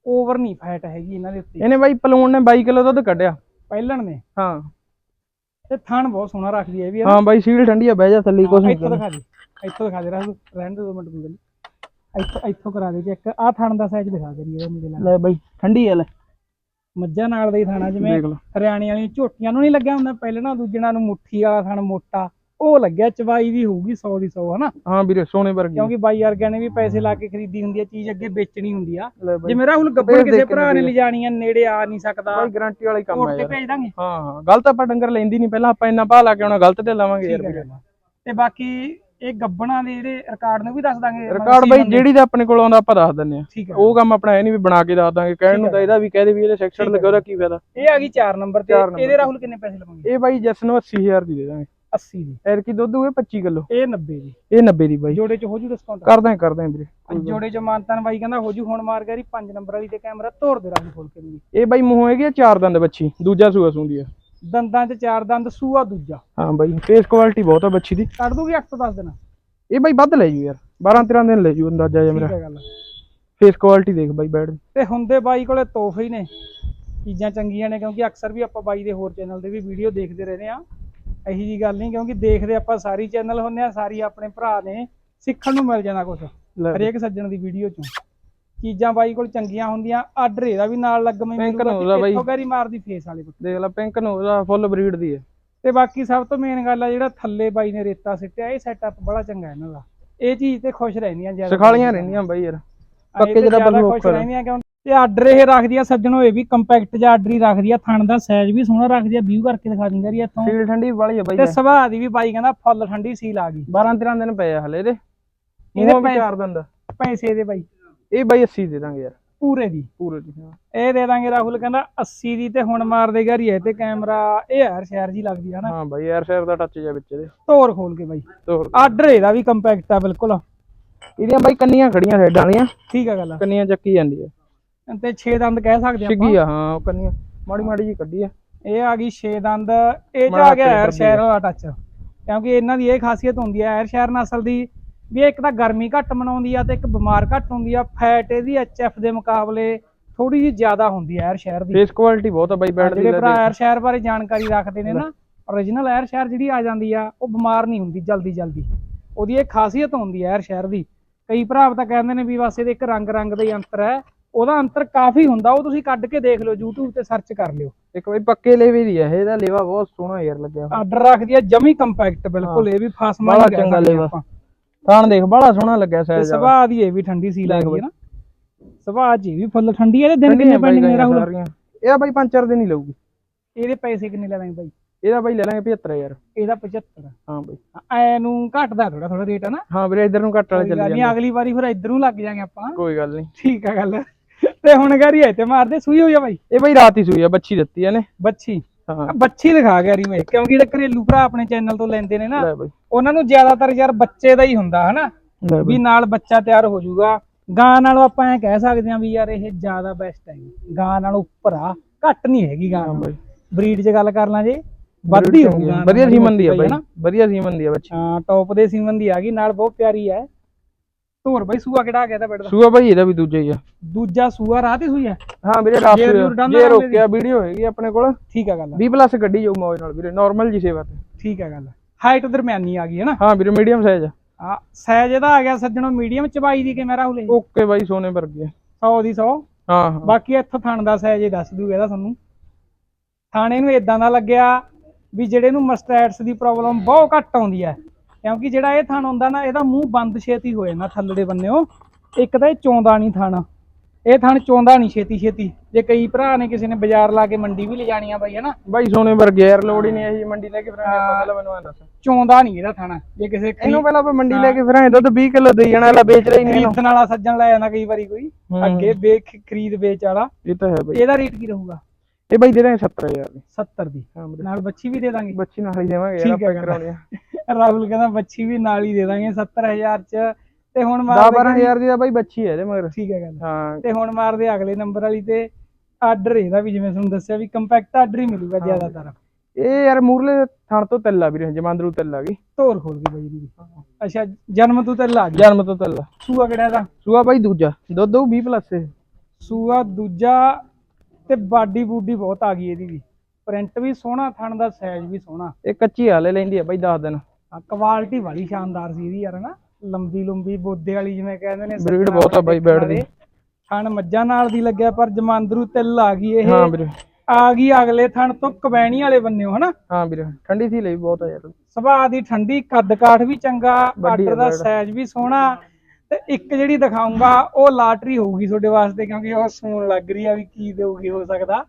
ਓਵਰ ਨਹੀਂ ਫੈਟ ਹੈਗੀ ਇਹਨਾਂ ਦੇ ਉੱਤੇ। ਇਹਨੇ ਬਾਈ ਪਲੂਣ ਨੇ 22 ਕਿਲੋ ਦੁੱਧ ਕੱਢਿਆ। ਪਹਿਲਣ ਨੇ। ਹਾਂ। ਤੇ ਥਣ ਬਹੁਤ ਸੋਹਣਾ ਰੱਖਦੀ ਹੈ ਵੀ। ਹਾਂ ਬਾਈ ਸੀਲ ਠੰਡੀ ਆ ਬਹਿ ਜਾ ਥੱਲੇ ਕੁਛ ਨਹੀਂ ਇੱਥੋਂ ਦਿਖਾ ਦੇ। ਇੱਥੋਂ ਦਿਖਾ ਦੇ ਰਹਿਣ ਦੇ ਰਹਿਣ ਦੇ ਦੋ ਮਿੰਟ ਇੱਥੋਂ ਇੱਥੋਂ ਕਰਾ ਦੇ ਚੈੱਕ ਆਹ ਥਣ ਦਾ ਸਾਈਜ਼ ਦਿਖਾ ਦੇ ਇਹਦਾ ਮੇਰੇ ਨਾਲ ਲੈ ਬਾਈ ਠੰਡੀ ਆ ਲੈ। ਮੱਝਾਂ ਨਾਲ ਦਾ ਹੀ ਥਾਣਾ ਜਿਵੇਂ ਦੇਖ ਲਓ। ਹਰਿਆਣੇ ਵਾਲੀਆਂ ਝੋਟੀਆਂ ਨੂੰ ਨਹੀਂ ਲੱਗਿਆ ਹੁੰਦਾ ਪਹਿਲਣਾ ਦੂਜਣਾ ਨੂੰ ਮੁੱਠੀ ਵਾਲਾ ਥਣ ਮੋਟਾ। ਉਹ ਲੱਗਿਆ ਚਵਾਈ ਦੀ ਹੋਊਗੀ 100 ਦੀ 100 ਹਨਾ? ਹਾਂ ਵੀਰੇ ਸੋਨੇ ਵਰਗੀ। ਕਿਉਂਕਿ ਬਾਈ ਵਰਗਿਆਂ ਨੇ ਵੀ ਪੈਸੇ ਲਾ ਕੇ ਖਰੀਦੀ ਹੁੰਦੀ ਹੈ ਚੀਜ਼ ਅੱਗੇ ਵੇਚਣੀ ਹੁੰਦੀ ਆ। ਲੈ ਬਾਈ। ਜਿਵੇਂ ਰਾਹੁਲ ਗੱਬੜ ਦੇਖ ਕਿਸੇ ਕੇ ਭਰਾ ਨੇ ਦੇਖ। ਲਿਜਾਣੀ ਆ ਨੇੜੇ ਆ ਨਹੀਂ ਸਕਦਾ। ਬਾਈ ਗਾਰੰਟੀ ਵਾਲਾ ਹੀ ਕੰਮ ਕੋਰਟ ਆ ਤੇ ਯਾਰ। ਭੇਜ ਦਾਂਗੇ। ਹਾਂ ਹਾਂ। ਗਲਤ ਆਪਾਂ ਡੰਗਰ ਲੈਂਦੀ ਨਹੀਂ ਪਹਿਲਾਂ ਆਪਾਂ ਇੰਨਾ ਭਾਅ ਲਾ ਕੇ ਆਉਣਾ ਗਲਤ ਤੇ ਲਾਵਾਂਗੇ ਯਾਰ ਠੀਕ ਹੈ ਵੀਰੇ। ਗੱਲ ਆ। ਤੇ ਬਾਕੀ ਇਹ ਗੱਬਣਾ ਦੇ ਜਿਹੜੇ ਰਿਕਾਰਡ ਨੂੰ ਵੀ ਦੱਸ ਦਾਂਗੇ ਰਿਕਾਰਡ ਬਾਈ ਜਿਹੜੀ ਦਾ ਆਪਣੇ ਕੋਲ ਆਉਂਦਾ ਆਪਾਂ ਦੱਸ ਦਿੰਨੇ ਆ ਹੈ। ਉਹ ਕੰਮ ਆਪਣਾ ਇਹ ਨਹੀਂ ਵੀ ਬਣਾ ਕੇ ਦੱਸ ਦਾਂਗੇ। ਕਹਿਣ ਨੂੰ ਤਾਂ ਇਹਦਾ ਵੀ ਕਹਦੇ ਵੀ ਇਹਦੇ ਸੈਕਸ਼ਨ ਲੱਗਾ ਉਹਦਾ ਕੀ ਫਾਇਦਾ। ਇਹ ਆ ਗਈ 4 ਨੰਬਰ ਤੇ। ਇਹਦੇ ਰਾਹੁਲ ਕਿੰਨੇ ਪੈਸੇ ਲਵਾਂਗੇ? ਇਹ ਬਾਈ ਜਸ ਨੂੰ 80000 ਦੀ ਦੇ ਦਾਂਗੇ। 80 ਦੀ। ਐਰ ਕੀ ਦੁੱਧ ਹੋਏ 25 ਕਿਲੋ। ਇਹ 90 ਦੀ। ਇਹ 90 ਦੀ ਬਾਈ। ਜੋੜੇ ਚ ਹੋ ਜੂ ਡਿਸਕਾਊਂਟ ਕਰਦਾ ਹੀ ਕਰਦਾ ਵੀਰੇ। ਜੋੜੇ ਚ ਮਾਨਤਨ ਬਾਈ ਕਹਿੰਦਾ ਹੋ ਜੂ ਹੁਣ ਮਾਰ ਗਰੀ 5 ਨੰਬਰ ਵਾਲੀ ਤੇ ਕੈਮਰਾ ਤੋੜ ਦੇ ਰਾਹੁਲ ਖੋਲ ਕੇ। ਇਹ ਬਾਈ ਮੂੰਹੋਂ ਹੈਗੀ ਚਾਰ ਦੰਦ ਬੱਚੀ। ਦੂਜਾ ਸੂਆ ਸੁੰਦੀ ਆ। ਦੰਦਾਂ ਚ ਚਾਰ ਦੰਦ ਸੂਆ ਦੂਜਾ। ਹਾਂ ਬਾਈ ਫੇਸ ਕੁਆਲਿਟੀ ਬਹੁਤ ਆ ਬੱਚੀ ਦੀ। ਕੱਢ ਦੂਗੀ 8 ਤੋਂ 10 ਦਿਨ। ਇਹ ਬਾਈ ਵੱਧ ਲੈ ਜੂ ਯਾਰ 12 13 ਦਿਨ ਲੈ ਜੂ ਅੰਦਾਜ਼ਾ ਜਿਹਾ ਠੀਕ ਮੇਰਾ। ਹੈ ਗੱਲ। ਫੇਸ ਕੁਆਲਿਟੀ ਦੇਖ ਬਾਈ ਬੈਡ ਦੀ। ਤੇ ਹੁੰਦੇ ਬਾਈ ਕੋਲੇ ਤੋਹਫੇ ਹੀ ਨੇ। ਚੀਜ਼ਾਂ ਚੰਗੀਆਂ ਨੇ ਕਿਉਂਕਿ ਅਕਸਰ ਵੀ ਆਪਾਂ ਬਾਈ ਦੇ ਹੋਰ ਚੈਨਲ ਤੇ ਵੀ ਵੀਡੀਓ ਦੇਖਦੇ ਰਹਿੰਦੇ ਆ ਇਹੀ ਜੀ ਗੱਲ ਨਹੀਂ ਕਿਉਂਕਿ ਦੇਖਦੇ ਆਪਾਂ ਸਾਰੀ ਚੈਨਲ ਹੁੰਨੇ ਆ ਸਾਰੀ ਆਪਣੇ ਭਰਾ ਨੇ ਸਿੱਖਣ ਨੂੰ ਮਿਲ ਜਾਣਾ ਕੁਝ ਹਰੇਕ ਸੱਜਣ ਦੀ ਵੀਡੀਓ ਚੋਂ। ਚੀਜ਼ਾਂ ਬਾਈ ਕੋਲ ਚੰਗੀਆਂ ਹੁੰਦੀਆਂ ਆਰਡਰ ਇਹਦਾ ਵੀ ਨਾਲ ਲੱਗਵੇਂ Pink ਨੂੰ ਉਹਦਾ ਬਾਈ। ਗੈਰੀ ਮਾਰਦੀ ਫੇਸ ਵਾਲੇ ਬੱਕਰੇ। ਦੇਖ ਲੈ ਪਿੰਕ ਨੂੰ ਉਹਦਾ ਫੁੱਲ ਬਰੀਡ ਦੀ ਹੈ। ਤੇ ਬਾਕੀ ਸਭ ਤੋਂ ਮੇਨ ਗੱਲ ਆ ਜਿਹੜਾ ਥੱਲੇ ਬਾਈ ਨੇ ਰੇਤਾ ਸਿੱਟਿਆ ਇਹ ਸੈਟਅਪ ਬੜਾ ਚੰਗਾ ਇਹਨਾਂ ਦਾ। ਇਹ ਚੀਜ਼ ਤੇ ਖੁਸ਼ ਰਹਿੰਦੀਆਂ ਜ਼ਿਆਦਾ ਸਖਾਲੀਆਂ ਰਹਿੰਦੀਆਂ ਬਾਈ ਯਾਰ। ਪੱਕੇ ਜਿਹੜਾ ਬੰਨੂ ਖੁਸ਼ ਰਹਿੰਦੀਆਂ ਕਿਉਂ? ਤੇ ਆਰਡਰ ਇਹ ਰੱਖਦੀ ਆ ਸੱਜਣੋ ਇਹ ਵੀ ਕੰਪੈਕਟ ਜਿਹਾ ਆਰਡਰ ਹੀ ਰੱਖਦੀ ਆ ਥਣ ਦਾ ਸਾਈਜ਼ ਵੀ ਸੋਹਣਾ ਰੱਖਦੀ ਆ ਵਿਊ ਕਰਕੇ ਦਿਖਾ ਦਿੰਦਾ ਰਹੀ ਇੱਥੋਂ। ਸੀਲ ਠੰਡੀ ਵਾਲੀ ਆ ਬਾਈ ਤੇ ਸੁਭਾਅ ਦੀ ਵੀ ਬਾਈ ਕਹਿੰਦਾ ਫੁੱਲ ਠੰਡੀ ਸੀਲ ਆ ਗਈ। 12 13 ਦਿਨ ਪਏ ਆ ਹਲੇ ਇਹਦੇ। ਇਹਦੇ ਪੈਸੇ ਦੇ ਬਾਈ। ਇਹ ਬਾਈ 80 ਦੇ ਦਾਂਗੇ ਯਾਰ। ਪੂਰੇ ਦੀ। ਪੂਰੇ ਦੀ ਹਾਂ। ਇਹ ਦੇ ਦਾਂਗੇ ਰਾਹੁਲ ਕਹਿੰਦਾ 80 ਦੀ ਤੇ ਹੁਣ ਮਾਰ ਦੇ ਘਰੀ ਇਹ ਤੇ ਕੈਮਰਾ। ਇਹ ਯਾਰ ਸ਼ਹਿਰ ਜੀ ਲੱਗਦੀ ਆ ਨਾ। ਹਾਂ ਬਾਈ ਯਾਰ ਸ਼ੇਰ ਦਾ ਟੱਚ ਜਾ ਵਿੱਚ ਇਹਦੇ। ਤੋਰ ਖੋਲ ਕੇ ਬਾਈ। ਤੋਰ। ਆਰਡਰ ਇਹਦਾ ਵੀ ਕੰਪੈਕਟ ਆ ਬਿਲਕੁਲ। ਇਹਦੀਆਂ ਬਾਈ ਕੰਨੀਆਂ ਖੜੀਆਂ ਰੈਡ ਵਾਲੀਆਂ। ਠੀਕ ਆ ਗੱਲ। ਕੰਨੀਆਂ ਚੱਕੀ ਜਾਂਦੀ ਆ। ਤੇ 6 ਦੰਦ ਕਹਿ ਸਕਦੇ ਆਪਾਂ। ਛਿੱਗੀ ਆ ਹਾਂ ਉਹ ਕੰਨੀਆਂ। ਮਾੜੀ ਮਾੜੀ ਜੀ ਕੱਢੀ ਆ। ਇਹ ਆ ਗਈ 6 ਦੰਦ। ਇਹ ਚ ਆ ਗਿਆ ਦੀ ਸ਼ਹਿਰ ਵਾਲਾ ਟੱਚ ਕਿਉਂਕਿ ਇਹਨਾਂ ਦੀ ਇਹ ਖਾਸੀਅਤ ਹੁੰਦੀ ਹੈ ਐਰ ਸ਼ਹਿਰ ਨਸਲ ਦੀ ਵੀ ਇੱਕ ਤਾਂ ਗਰਮੀ ਘੱਟ ਮਨਾਉਂਦੀ ਆ ਤੇ ਇੱਕ ਬਿਮਾਰ ਘੱਟ ਹੁੰਦੀ ਆ ਫੈਟ ਇਹਦੀ ਐਚਐਫ ਦੇ ਮੁਕਾਬਲੇ ਥੋੜੀ ਜਿਹੀ ਜ਼ਿਆਦਾ ਹੁੰਦੀ ਆ ਐਰ ਸ਼ਹਿਰ ਦੀ। ਫੇਸ ਕੁਆਲਿਟੀ ਬਹੁਤ ਆ ਬਾਈ ਬੈਡ ਦੀ ਜਿਹੜੇ ਭਰਾ ਐਰ ਸ਼ਹਿਰ ਬਾਰੇ ਜਾਣਕਾਰੀ ਰੱਖਦੇ ਨੇ ਨਾ origignal ਐਰ ਸ਼ਹਿਰ ਜਿਹੜੀ ਆ ਜਾਂਦੀ ਆ ਉਹ ਬਿਮਾਰ ਨਹੀਂ ਹੁੰਦੀ ਜਲਦੀ ਜਲਦੀ। ਉਹਦੀ ਇਹ ਖਾਸੀਅਤ ਹੁੰਦੀ ਆ ਐਰ ਸ਼ਹਿਰ ਦੀ। ਕਈ ਭਰਾ ਤਾਂ ਕਹਿੰਦੇ ਨੇ ਵੀ ਬਸ ਇਹਦੇ ਇੱਕ ਰੰਗ ਰੰਗ ਦਾ ਹੀ ਅੰਤਰ ਹੈ ਉਹਦਾ ਅੰਤਰ ਕਾਫੀ ਹੁੰਦਾ ਉਹ ਤੁਸੀਂ ਕੱਢ ਕੇ ਦੇਖ ਲਓ YouTube ਤੇ ਸਰਚ ਕਰ ਲਿਓ। ਇੱਕ ਬਾਈ ਪੱਕੇ ਲੇਵੇ ਦੀ ਆ ਇਹ, ਇਹਦਾ ਲੇਵਾ ਬਹੁਤ ਸੋਹਣਾ ਯਾਰ ਲੱਗਿਆ। ਆਰਡਰ ਰੱਖਦੀ ਆ ਜਮੀ ਕੰਪੈਕਟ ਬਿਲਕੁਲ ਇਹ ਵੀ ਫਾਸਮਾ ਚੰਗਾ ਲੇਵਾ। ਥਾਣ ਦੇਖ ਬੜਾ ਸੋਹਣਾ ਲੱਗਿਆ ਤੇ ਸਾਈਜ਼ ਸੁਭਾਅ ਦੀ ਇਹ ਵੀ ਠੰਡੀ ਸੀ ਲੱਗਦੀ ਹੈ ਨਾ। ਸੁਭਾਅ ਜੀ ਵੀ ਫੁੱਲ ਠੰਡੀ ਹੈ ਇਹਦੇ ਦਿਨ ਕਿੰਨੇ ਆ ਨੇ ਰਾਹੁਲ? ਸਾਰੀਆਂ। ਇਹ ਆ ਬਾਈ ਪੰਜ ਚਾਰ ਦਿਨ ਹੀ ਲਊਗੀ। ਇਹਦੇ ਪੈਸੇ ਕਿੰਨੇ ਲੈਣੇ ਬਾਈ? ਇਹਦਾ ਬਾਈ ਲੈ ਲਾਂਗੇ 75 ਯਾਰ ਇਹਦਾ 75 ਹਾਂ ਬਾਈ। ਐ ਨੂੰ ਘਟਦਾ ਥੋੜਾ ਥੋੜਾ ਰੇਟ ਹੈ ਨਾ। ਹਾਂ ਵੀਰੇ ਇੱਧਰ ਨੂੰ ਘੱਟ ਵਾਲੇ ਚੱਲ ਜਾਂਦੇ ਅਗਲੀ ਵਾਰੀ ਫਿਰ ਇੱਧਰ ਨੂੰ ਲੱਗ ਜਾਾਂਗੇ ਆਪਾਂ। ਕੋਈ ਗੱਲ ਨਹੀਂ ਠੀਕ ਆ ਗੱਲ। ਤੇ ਹੁਣ ਗਾਰੀ ਹੈ ਤੇ ਮਾਰਦੇ ਸੂਈ ਹੋ ਜਾ ਬਾਈ? ਇਹ ਬਾਈ ਰਾਤ ਹੀ ਸੂਈ ਆ ਬੱਚੀ ਦਿੱਤੀ ਇਹਨੇ। ਬੱਚੀ? ਹਾਂ। ਬੱਚੀ ਲਿਖਾ ਗੈਰੀ ਵੇ ਕਿਉਂਕਿ ਜਿਹੜੇ ਘਰੇਲੂ ਭਰਾ ਆਪਣੇ ਚੈਨਲ ਤੋਂ ਲੈਂਦੇ ਨੇ ਨਾ ਲੈ ਬਾਈ। ਉਹਨਾਂ ਨੂੰ ਜ਼ਿਆਦਾਤਰ ਯਾਰ ਬੱਚੇ ਦਾ ਹੀ ਹੁੰਦਾ ਹਨਾ? ਲੈ ਵੀ ਨਾਲ ਬੱਚਾ ਤਿਆਰ ਹੋ ਜਾਊਗਾ। ਗਾਂ ਨਾਲੋਂ ਆਪਾਂ ਐ ਕਹਿ ਸਕਦੇ ਹਾਂ ਵੀ ਯਾਰ ਇਹ ਜ਼ਿਆਦਾ ਬੈਸਟ ਹੈ। ਗਾਂ ਨਾਲੋਂ ਉੱਪਰ ਆ ਘੱਟ ਨਹੀਂ ਹੈਗੀ ਗਾਂ। ਬਾਈ। ਬਰੀਡ 'ਚ ਗੱਲ ਕਰ ਲਾਂ ਜੇ ਵੱਧਦੀ ਹੋਊਗੀ ਵਧੀਆ ਨਾਲੋਂ ਸੀਮਨ ਦੀ ਆ ਬਾਈ? ਵਧੀਆ ਸੀਮਨ ਦੀ ਆ ਬੱਚੀ। ਹਾਂ ਟੌਪ ਦੇ ਸੀਮਨ ਦੀ ਆ ਗਈ ਨਾਲ ਬਹੁਤ ਪਿਆਰੀ ਹੈ ਧੋਰ ਬਾਈ ਸੂਆ ਕਿਹੜਾ ਆ ਗਿਆ ਤਾਂ ਬੈਠਦਾ ਸੂਆ ਬਾਈ ਇਹਦਾ ਵੀ ਦੂਜਾ ਹੀ ਆ। ਦੂਜਾ ਸੂਆ ਰਾਤ ਹੀ ਸੂਈ ਹੈ ਹਾਂ ਵੀਰੇ ਰਾਤ ਜੇ ਆ। ਰੋਕਿਆ ਵੀਡੀਓ ਹੋਏਗੀ ਆਪਣੇ ਕੋਲ ਠੀਕ ਆ ਗੱਲ 20 ਪਲੱਸ ਗੱਡੀ ਜਾਊ ਮੌਜ ਨਾਲ ਵੀਰੇ ਨਾਰਮਲ ਜੀ ਸੇਵਾ ਤੇ। ਠੀਕ ਆ ਗੱਲ ਹਾਈਟ ਦਰਮਿਆਨੀ ਆ ਗਈ ਹੈ ਨਾ? ਹਾਂ ਵੀਰੇ ਮੀਡੀਅਮ ਸਾਈਜ਼ ਆ। ਸਾਈਜ਼ ਇਹਦਾ ਆ ਗਿਆ ਸੱਜਣੋ ਮੀਡੀਅਮ ਚਬਾਈ ਦੀ ਕਿਵੇਂ ਰਾਹੁਲੇ ਓਕੇ ਬਾਈ ਸੋਨੇ ਵਰਗੇ 100 ਦੀ 100 ਹਾਂ ਹਾਂ। ਬਾਕੀ ਇੱਥੋਂ ਥਣ ਦਾ ਸਾਈਜ਼ ਇਹ ਦੱਸ ਦੂਗਾ ਇਹਦਾ ਤੁਹਾਨੂੰ। ਥਾਣੇ ਨੂੰ ਇਦਾਂ ਦਾ ਲੱਗਿਆ ਵੀ ਜਿਹੜੇ ਨੂੰ ਮਸਟੈਟਸ ਦੀ ਪ੍ਰੋਬਲਮ ਬਹੁਤ ਘੱਟ ਆਉਂਦੀ ਹੈ ਕਿਉਂਕਿ ਜਿਹੜਾ ਇਹ ਥਣ ਹੁੰਦਾ ਨਾ ਇਹਦਾ ਮੂੰਹ ਬੰਦ ਛੇਤੀ ਹੋ ਜਾਂਦਾ ਥੱਲੜੇ ਬੰਨਿਓ। ਇੱਕ ਤਾਂ ਇਹ ਚੌਂਦਾ ਨਹੀਂ ਥਣ ਇਹ ਥਣ ਚੌਂਦਾ ਨਹੀਂ ਛੇਤੀ ਛੇਤੀ। ਜੇ ਕਈ ਭਰਾ ਨੇ ਕਿਸੇ ਨੇ ਬਾਜ਼ਾਰ ਲਾ ਕੇ ਮੰਡੀ ਵੀ ਲਿਜਾਣੀ ਆ ਬਾਈ ਹਨਾ? ਬਾਈ ਸੋਨੇ ਵਰਗੇ ਯਾਰ ਲੋੜ ਹੀ ਨਹੀਂ ਇਹੀ ਮੰਡੀ ਲੈ ਕੇ ਫਿਰ ਪਹਿਲਾਂ ਮੈਨੂੰ ਦੱਸ। ਚੌਂਦਾ ਨਹੀਂ ਇਹਦਾ ਥਣ ਜੇ ਕਿਸੇ ਇਹਨੂੰ ਪਹਿਲਾਂ ਆਪਾਂ ਮੰਡੀ ਲੈ ਕੇ ਫਿਰ ਆਏ ਦੁੱਧ 20 ਕਿਲੋ ਦੇਈ ਜਾਣਾ ਇਹਲਾ ਵੇਚ ਰਹੀ ਨਹੀਂ ਖਰੀਦਣ ਵਾਲਾ ਸੱਜਣ ਲੈ ਜਾਂਦਾ ਕਈ ਵਾਰੀ ਕੋਈ। ਅੱਗੇ ਵੇਖ ਖਰੀਦ ਵੇਚ ਵਾਲਾ। ਇਹ ਤਾਂ ਹੈ ਬਾਈ। ਇਹਦਾ ਰੇਟ ਕੀ ਰਹੂਗਾ? ਇਹ ਬਾਈ ਦੇ ਰਹੇ 70000 ਦੀ। 70 ਦੀ। ਵੀਰੇ ਨਾਲ ਬੱਚੀ ਵੀ ਦੇ ਦਾਂਗੇ। ਬੱਚੀ ਨਾਲ ਹੀ ਦੇਵਾਂਗੇ ਯਾਰ ਆਪਾਂ। ਕਰਾਉਣੀ ਆ। ਰਾਹੁਲ ਕਹਿੰਦਾ ਬੱਚੀ ਵੀ ਨਾਲ ਹੀ ਦੇ ਦਾਂਗੇ 70000 ਚ। ਤੇ ਹੁਣ 10 ਮਾਰਦੇ 12000 ਦੀ ਤਾਂ ਬਾਈ ਬੱਚੀ ਹੈ ਇਹਦੇ ਮਗਰ। ਠੀਕ ਹੈ ਗੱਲ ਹਾਂ। ਤੇ ਹੁਣ ਮਾਰਦੇ ਅਗਲੇ ਨੰਬਰ ਵਾਲੀ ਤੇ ਆਰਡਰ ਇਹਦਾ ਵੀ ਜਿਵੇਂ ਤੁਹਾਨੂੰ ਦੱਸਿਆ ਵੀ ਕੰਪੈਕਟ ਆਰਡਰ ਹੀ ਮਿਲੂਗਾ ਜ਼ਿਆਦਾਤਰ। ਇਹ ਯਾਰ ਮੂਰਲੇ ਥਣ ਤੋਂ ਤਿੱਲ ਵੀਰੇ ਜਮਾਂਦਰੂ ਤਿੱਲ ਗਈ। ਧੋਰ ਖੋਲ ਕੇ ਬਾਈ ਦੀ ਅੱਛਾ ਜਨਮ ਤੋਂ ਤੇ ਲੱਗ ਜਨਮ ਤੋਂ ਤਿੱਲ। ਸੂਆ ਕਿਹੜਾ ਦਾ ਸੂਆ ਬਾਈ ਦੂਜਾ ਦੁੱਧ ਦਊ 20 ਪਲੱਸ ਇਹ। ਸੂਆ ਦੂਜਾ ਤੇ ਬਾਡੀ ਬੂਡੀ ਬਹੁਤ ਆ ਗਈ ਇਹਦੀ ਵੀ। ਪ੍ਰਿੰਟ ਵੀ ਸੋਹਣਾ ਥਣ ਦਾ ਸਾਈਜ਼ ਵੀ ਸੋਹਣਾ। ਇਹ ਕੱਚੀ ਹਾਲੇ ਲੈਂਦੀ ਆ ਬਾਈ 10 ਦਿਨ। ਕੁਆਲਿਟੀ ਵਾਲੀ ਸ਼ਾਨਦਾਰ ਸੀ ਇਹਦੀ ਯਾਰ ਨਾ ਲੰਬੀ ਲੰਬੀ ਬੋਦੇ ਵਾਲੀ ਜਿਵੇਂ ਕਹਿੰਦੇ ਨੇ Breed ਬਹੁਤ ਆ ਬਾਈ ਬੈਡ ਦੀ। ਥਣ ਮੱਝਾਂ ਨਾਲ ਦੀ ਲੱਗਿਆ ਪਰ ਜਮਾਂਦਰੂ ਤਿੱਲ ਆ ਗਈ ਇਹ। ਹਾਂ ਵੀਰੇ। ਆ ਗਈ ਅਗਲੇ ਥਣ ਤੋਂ ਕਬੈਣੀ ਵਾਲੇ ਬੰਨਿਓ ਹਨਾ? ਹਾਂ ਵੀਰੇ ਠੰਡੀ ਸੀ ਲਈ ਬਹੁਤ ਆ ਯਾਰ। ਸੁਭਾਅ ਦੀ ਠੰਡੀ ਕੱਦ ਕਾਠ ਵੀ ਚੰਗਾ ਆਰਡਰ ਦਾ। ਸਾਈਜ਼ ਵੀ ਸੋਹਣਾ। ਤੇ ਇੱਕ ਜਿਹੜੀ ਦਿਖਾਉਂਗਾ ਉਹ ਲਾਟਰੀ ਹੋਊਗੀ ਤੁਹਾਡੇ ਵਾਸਤੇ ਕਿਉਂਕਿ ਉਹ ਸੂਣ ਲੱਗ ਰਹੀ ਆ ਵੀ ਕੀ ਦੇਊਗੀ ਹੋ ਸਕਦਾ।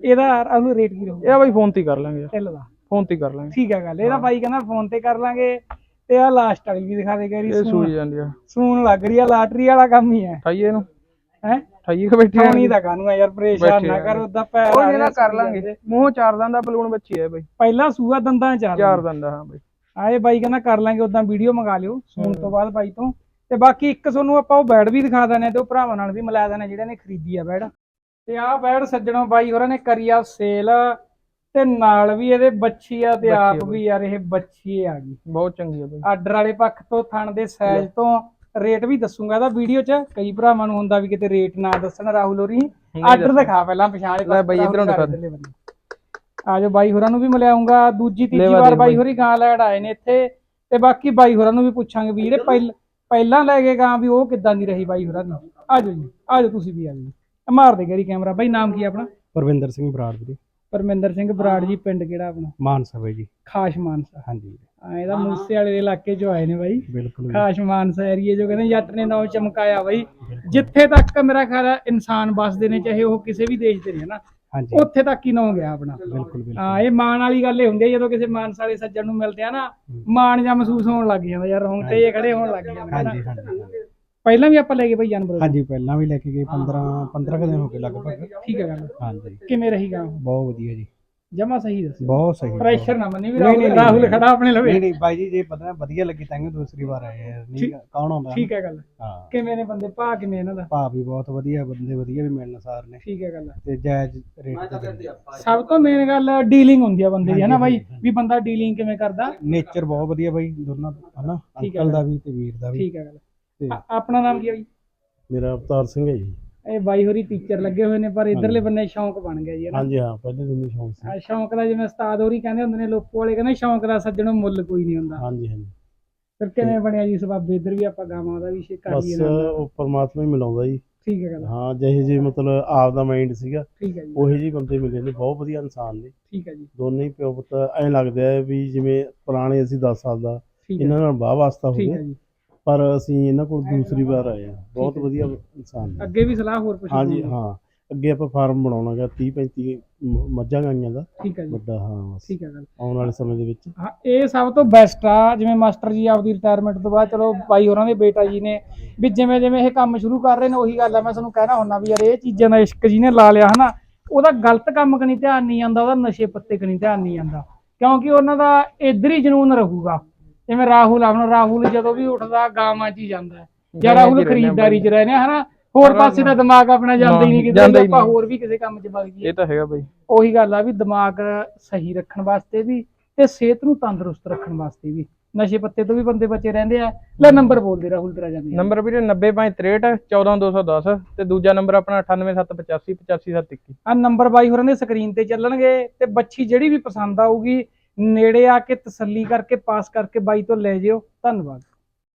ਇਹਦਾ ਉਹਨੂੰ ਰੇਟ ਕੀ ਰਹੂਗਾ? ਇਹ ਬਾਈ ਫੋਨ ਤੇ ਕਰ ਲਾਂਗੇ ਤਿੱਲ ਦਾ। ਫੋਨ ਤੇ ਹੀ ਕਰ ਲਾਂਗੇ। ਠੀਕ ਆ ਗੱਲ ਇਹਦਾ ਬਾਈ ਕਹਿੰਦਾ ਫੋਨ ਤੇ ਕਰ ਲਾਂਗੇ ਤੇ ਆ ਲਾਸਟ ਵਾਲੀ ਵੀ ਦਿਖਾ ਦੇ ਗੈਰੀ ਇਹ ਸੂਣ। ਸੂਈ ਜਾਂਦੀ ਆ। ਸੂਣ ਲੱਗ ਰਹੀ ਆ ਲਾਟਰੀ ਵਾਲਾ ਕੰਮ ਹੀ ਹੈ। ਠਾਈਏ ਇਹਨੂੰ। ਹੈ? ਠਾਈਏ ਕਿ ਬੈਠੇ ਠਾਉਣੀ ਦਾ ਕਾਨੂੰ ਆ ਯਾਰ ਪਰੇਸ਼ਾਨ ਨਾ ਆ। ਕਰ ਉਹਦਾ ਪੈਰ ਕੋਈ ਆ ਨੀ ਨਾ ਰਿਹਾ ਕਰ ਲਾਂਗੇ। ਮੂੰਹ ਚਾਰ ਦੰਦ ਬਲੂਨ ਬੱਚੀ ਹੈ ਬਾਈ। ਪਹਿਲਾ ਸੂਆ ਦੰਦਾਂ ਚਾਰ ਚਾਰ ਦੰਦ ਆ ਹਾਂ ਬਾਈ। ਆਏ ਬਾਈ ਕਹਿੰਦਾ ਕਰ ਲਾਂਗੇ ਉਦਾਂ ਵੀਡੀਓ ਮੰਗਾ ਲਿਓ ਸੂਣ ਤੋਂ ਬਾਅਦ ਬਾਈ ਤੋਂ। ਤੇ ਬਾਕੀ ਇੱਕ ਤੁਹਾਨੂੰ ਆਪਾਂ ਉਹ ਬੈਡ ਵੀ ਦਿਖਾ ਦਿੰਦੇ ਤੇ ਉਹ ਭਰਾਵਾਂ ਨਾਲ ਵੀ ਮਿਲਾ ਦਿੰਦੇ ਜਿਹੜੇ ਨੇ ਖਰੀਦੀ ਆ ਬੈਡ। ਤੇ ਆਹ ਬੈਡ ਸੱਜਣੋਂ ਬਾਈ ਹੋਰਾਂ ਨੇ ਕਰੀ ਆ ਸੇਲ ਤੇ ਨਾਲ ਵੀ ਇਹਦੇ ਬੱਚੀ ਆ ਤੇ ਬੱਚੀ ਆ ਆਪ ਵੀ ਯਾਰ ਇਹ ਬੱਚੀ ਆ ਗਈ। ਬਹੁਤ ਚੰਗੀ ਆ ਬਾਈ। ਆਰਡਰ ਵਾਲੇ ਪੱਖ ਤੋਂ ਥਣ ਦੇ ਸਾਈਜ਼ ਤੋਂ ਰੇਟ ਵੀ ਦੱਸੂਗਾ ਇਹਦਾ ਵੀਡੀਓ 'ਚ। ਕਈ ਭਰਾਵਾਂ ਨੂੰ ਹੁੰਦਾ ਵੀ ਕਿਤੇ ਰੇਟ ਨਾ ਦੱਸਣ ਰਾਹੁਲ ਹੋਰੀ। ਆਰਡਰ ਦਿਖਾ ਪਹਿਲਾਂ ਪਛਾਣ ਲੈ ਬਾਈ ਇੱਧਰੋਂ ਦਿਖਾ ਦੇ। ਆਜੋ ਬਾਈ ਹੋਰਾਂ ਨੂੰ ਵੀ ਮਿਲਾਉਂਗਾ। ਦੂਜੀ ਤੀਜੀ ਵਾਰ ਬਾਈ ਬਾਈ। ਹੋਰੀ ਗਾਂ ਲੈਣ ਆਏ ਨੇ ਇੱਥੇ। ਤੇ ਬਾਕੀ ਬਾਈ ਹੋਰਾਂ ਨੂੰ ਵੀ ਪੁੱਛਾਂਗੇ ਵੀ ਜਿਹੜੇ ਪਹਿਲ ਪਹਿਲਾਂ ਲੈ ਕੇ ਗਾਂ ਵੀ ਉਹ ਕਿੱਦਾਂ ਦੀ ਰਹੀ ਬਾਈ ਹੋਰਾਂ ਦੀ। ਆਜੋ ਜੀ ਆਜੋ ਤੁਸੀਂ ਵੀ ਆਜੋ ਮਾਰ ਦੇ ਗੈਰੀ ਕੈਮਰਾ। ਬਾਈ ਨਾਮ ਕੀ ਆ ਆਪਣਾ? ਪਰਵਿੰਦਰ ਸਿੰਘ ਬਰਾੜ ਵੀਰੇ। ਪਰਮਿੰਦਰ ਸਿੰਘ ਬਰਾੜ ਜੀ ਪਿੰਡ ਕਿਹੜਾ ਆਪਣਾ? ਮਾਨਸਾ ਬਾਈ ਜੀ। ਖਾਸ ਮਾਨਸਾ। ਹਾਂਜੀ। ਆ ਇਹਦਾ ਮੂਸੇ ਵਾਲੇ ਦੇ ਇਲਾਕੇ ਚੋਂ ਆਏ ਨੇ ਬਾਈ। ਬਿਲਕੁਲ। ਖਾਸ ਮਾਨਸਾ ਏਰੀਏ ਜੋ ਕਹਿੰਦੇ ਜੱਟ ਨੇ ਨਾਮ ਚਮਕਾਇਆ ਬਾਈ। ਜਿੱਥੇ ਤੱਕ ਮੇਰਾ ਖਿਆਲ ਹੈ ਇਨਸਾਨ ਵੱਸਦੇ ਨੇ ਚਾਹੇ ਉਹ ਕਿਸੇ ਵੀ ਦੇਸ਼ ਦੇ ਨੇ ਹਨਾ? ਹਾਂਜੀ। ਉੱਥੇ ਤੱਕ ਹੀ ਨਾਮ ਗਿਆ ਆਪਣਾ। ਬਿਲਕੁਲ ਬਿਲਕੁਲ। ਹਾਂ ਇਹ ਮਾਣ ਵਾਲੀ ਗੱਲ ਇਹ ਹੁੰਦੀ ਹੈ ਜਦੋਂ ਕਿਸੇ ਮਾਨਸਾ ਵਾਲੇ ਸੱਜਣ ਨੂੰ ਮਿਲਦੇ ਆ ਨਾ ਮਾਣ ਜਾਂ ਮਹਿਸੂਸ ਹੋਣ ਲੱਗ ਜਾਂਦਾ ਯਾਰ ਰੋਂਗਟੇ ਜਿਹੇ ਖੜੇ ਹੋਣ ਲੱਗ ਜਾਂਦੇ। ਹਾਂਜੀ ਹਾਂਜੀ। ਪਹਿਲਾਂ ਵੀ ਆਪਾਂ ਲੈ ਗਏ ਬਾਈ ਜਾਨਵਰ? ਹਾਂਜੀ ਪਹਿਲਾਂ ਵੀ ਲੈ ਕੇ ਗਏ 15 15 ਕੁ ਦਿਨ ਹੋ ਗਏ ਲਗਭਗ। ਠੀਕ ਹੈ ਗੱਲ। ਹਾਂਜੀ। ਕਿਵੇਂ ਰਹੀ ਗਾ? ਬਹੁਤ ਵਧੀਆ ਜੀ। ਜਮਾ ਸਹੀ ਦੱਸਿਓ ਬਹੁਤ ਸਹੀ। ਪ੍ਰੈਸ਼ਰ ਨਾ ਮੰਨੀ ਵੀ ਨਹੀਂ, ਰਾਹੁਲ ਨਹੀਂ, ਰਾਹੁਲ। ਖੜਾ ਆਪਣੇ ਲਵੇ। ਨਹੀਂ ਨਹੀਂ ਬਾਈ ਜੀ ਜੇ ਪਤਾ ਵਧੀਆ ਲੱਗੀ ਤਾਂ ਦੂਸਰੀ ਵਾਰ ਆਏ ਆ। ਨਹੀਂ ਕੌਣ ਆਉਂਦਾ? ਠੀਕ ਹੈ ਗੱਲ। ਹਾਂ। ਕਿਵੇਂ ਨੇ ਬੰਦੇ? ਭਾ ਕਿਵੇਂ ਇਹਨਾਂ ਦਾ? ਭਾਅ ਵੀ ਬਹੁਤ ਵਧੀਆ ਬੰਦੇ ਵਧੀਆ ਵੀ ਮਿਲਣ ਸਾਰ ਨੇ। ਠੀਕ ਹੈ ਗੱਲ। ਤੇ ਜਾਇਜ਼ ਰੇਟ ਤੇ ਸਭ ਤੋਂ ਮੇਨ ਗੱਲ ਡੀਲਿੰਗ ਹੁੰਦੀ ਆ ਬੰਦੇ ਦੀ ਹਨਾ ਬਾਈ। ਵੀ ਬੰਦਾ ਡੀਲਿੰਗ ਕਿਵੇਂ ਕਰਦਾ? ਨੇਚਰ ਬਹੁਤ ਵਧੀਆ ਬਾਈ ਦੋਨਾਂ ਦਾ, ਹਨਾ? ਅੰਕਲ ਦਾ ਵੀ ਤੇ ਵੀਰ ਦਾ ਵੀ। ਠੀਕ ਹੈ ਗੱਲ। ਤੇ ਆ- ਆਪਣਾ ਨਾਮ ਕੀ ਹੈ ਬਾਈ? ਮੇਰਾ ਅਵਤਾਰ ਸਿੰਘ ਹੈ ਜੀ। ਇਹ ਬਾਈ ਹੋਰੀ ਟੀਚਰ ਲੱਗੇ ਹੋਏ ਨੇ ਪਰ ਇਧਰਲੇ ਬੰਨੇ ਸ਼ੌਂਕ ਬਣ ਗਿਆ ਜੀ ਹਨਾ ਹਾਂਜੀ ਹਾਂ ਪਹਿਲੇ ਦਿਨ ਹੀ ਸ਼ੌਂਕ ਸੀ। ਸ਼ੌਂਕ ਦਾ ਜਿਵੇਂ ਉਸਤਾਦ ਹੋਰੀ ਕਹਿੰਦੇ ਹੁੰਦੇ ਨੇ ਲੋਕੋ ਵਾਲੇ ਕਹਿੰਦੇ ਸ਼ੌਂਕ ਦਾ ਸੱਜਣੋਂ ਮੁੱਲ ਕੋਈ ਨਹੀਂ ਹੁੰਦਾ। ਹਾਂਜੀ ਹਾਂਜੀ। ਫਿਰ ਕਿਵੇਂ ਬਣਿਆ ਜੀ ਸਬੱਬ ਇਧਰ ਵੀ ਆਪਾਂ ਗਾਵਾਂ ਦਾ ਵੀ ਸ਼ੇ ਕਰ ਬਸ ਲਈਏ ਨਾਲ। ਉਹ ਪਰਮਾਤਮਾ ਹੀ ਮਿਲਾਉਂਦਾ ਜੀ। ਠੀਕ ਹੈ ਗੱਲ। ਹਾਂ ਜਿਹੇ ਜਿਹੇ ਮਤਲਬ ਆਪ ਦਾ ਮਾਈਂਡ ਸੀਗਾ ਠੀਕ ਹੈ ਜੀ। ਉਹੇ ਜਿਹੇ ਬੰਦੇ ਮਿਲੇ ਨੇ ਬਹੁਤ ਵਧੀਆ ਇਨਸਾਨ ਨੇ। ਠੀਕ ਹੈ ਜੀ। ਦੋਨੇ ਹੀ ਪਿਓ ਪੁੱਤ ਐਂ ਲੱਗਦਾ ਹੈ ਵੀ ਜਿਵੇਂ ਪੁਰਾਣੇ ਅਸੀਂ 10 ਸਾਲ ਦਾ ਠੀਕ ਹੈ ਇਹਨਾਂ ਨਾਲ ਵਾਹ ਵਾਸਤਾ ਹੋ ਠੀਕ ਹੈ ਗਿਆ। ਜੀ। ਪਰ ਅਸੀਂ ਇਹਨਾਂ ਕੋਲ ਦੂਸਰੀ ਵਾਰ ਆਏ ਆ ਬਹੁਤ। ਵਧੀਆ ਇਨਸਾਨ ਨੇ ਅੱਗੇ ਵੀ ਸਲਾਹ ਹੋਰ ਪੁੱਛ ਹਾਂਜੀ ਹਾਂ। ਅੱਗੇ ਆਪਾਂ ਫਾਰਮ ਬਣਾਉਣਾਗਾ 30 35 ਮ- ਮੱਝਾਂ ਗਾਈਆਂ ਦਾ। ਠੀਕ ਹੈ ਜੀ। ਵੱਡਾ ਹਾਂ ਬਸ। ਠੀਕ ਹੈ ਗੱਲ। ਆਉਣ ਵਾਲੇ ਸਮੇਂ ਦੇ ਵਿੱਚ। ਹਾਂ ਇਹ ਸਭ ਤੋਂ ਬੈਸਟ ਆ ਜਿਵੇਂ ਮਾਸਟਰ ਜੀ ਆਪਦੀ ਰਿਟਾਇਰਮੈਂਟ ਤੋਂ ਬਾਅਦ ਚਲੋ ਬਾਈ ਹੋਰਾਂ ਦੇ ਬੇਟਾ ਜੀ ਨੇ ਵੀ ਜਿਵੇਂ ਜਿਵੇਂ ਇਹ ਕੰਮ ਸ਼ੁਰੂ ਕਰ ਰਹੇ ਨੇ ਉਹੀ ਗੱਲ ਆ। ਮੈਂ ਤੁਹਾਨੂੰ ਕਹਿਣਾ ਹੁੰਨਾ ਵੀ ਯਾਰ ਇਹ ਚੀਜ਼ਾਂ ਦਾ ਇਸ਼ਕ ਜੀ ਨੇ ਲਾ ਲਿਆ ਹਨਾ ਉਹਦਾ ਗਲਤ ਕੰਮ ਕਨੀ ਧਿਆਨ ਨਹੀਂ ਜਾਂਦਾ ਉਹਦਾ ਨਸ਼ੇ ਪੱਤੇ ਕਨੀ ਧਿਆਨ ਨਹੀਂ ਜਾਂਦਾ ਕਿਉਂਕਿ ਉਹਨਾਂ ਦਾ ਇਧਰ ਹੀ ਜਨੂਨ ਰਹੂਗਾ। ਜਿਵੇਂ ਰਾਹੁਲ ਆ ਹੁਣ ਰਾਹੁਲ ਜਦੋਂ ਵੀ ਉੱਠਦਾ ਗਾਵਾਂ 'ਚ ਹੀ ਜਾਂਦਾ। ਜਾਂ ਰਾਹੁਲ ਖਰੀਦਦਾਰੀ 'ਚ ਰਹਿੰਦੇ ਆ, ਹਨਾ? ਹੋਰ ਪਾਸੇ ਦਾ ਦਿਮਾਗ ਆਪਣਾ ਜਾਂਦਾ ਹੀ ਨਹੀਂ ਕਿਤੇ ਆਪਾਂ। ਹੋਰ ਵੀ ਕਿਸੇ ਕੰਮ 'ਚ ਵਗ ਜਾਈਏ। ਇਹ ਤਾਂ ਹੈਗਾ ਬਾਈ। ਉਹੀ ਗੱਲ ਆ ਵੀ ਦਿਮਾਗ ਸਹੀ ਰੱਖਣ ਵਾਸਤੇ ਵੀ ਤੇ ਸਿਹਤ ਨੂੰ ਤੰਦਰੁਸਤ ਰੱਖਣ ਵਾਸਤੇ ਵੀ। ਨਸ਼ੇ ਪੱਤੇ ਤੋਂ ਵੀ ਬੰਦੇ ਬਚੇ ਰਹਿੰਦੇ ਆ। ਲੈ ਨੰਬਰ ਬੋਲਦੇ ਰਾਹੁਲ ਤੇਰਾ ਜਾਂਦੇ ਨੰਬਰ ਵੀਰੇ 90563 14210 ਤੇ ਦੂਜਾ ਨੰਬਰ ਆਪਣਾ 98785 85721 ਆ ਨੰਬਰ ਬਾਈ ਹੋਰਾਂ ਦੇ ਸਕਰੀਨ ਤੇ ਚੱਲਣਗੇ ਤੇ ਬੱਚੀ ਜਿਹੜੀ ਵੀ ਪਸੰਦ ਆਊਗੀ ਨੇੜੇ ਆ ਕੇ ਤਸੱਲੀ ਕਰਕੇ ਪਾਸ ਕਰਕੇ ਬਾਈ ਤੋਂ ਲੈ ਜਿਓ। ਧੰਨਵਾਦ।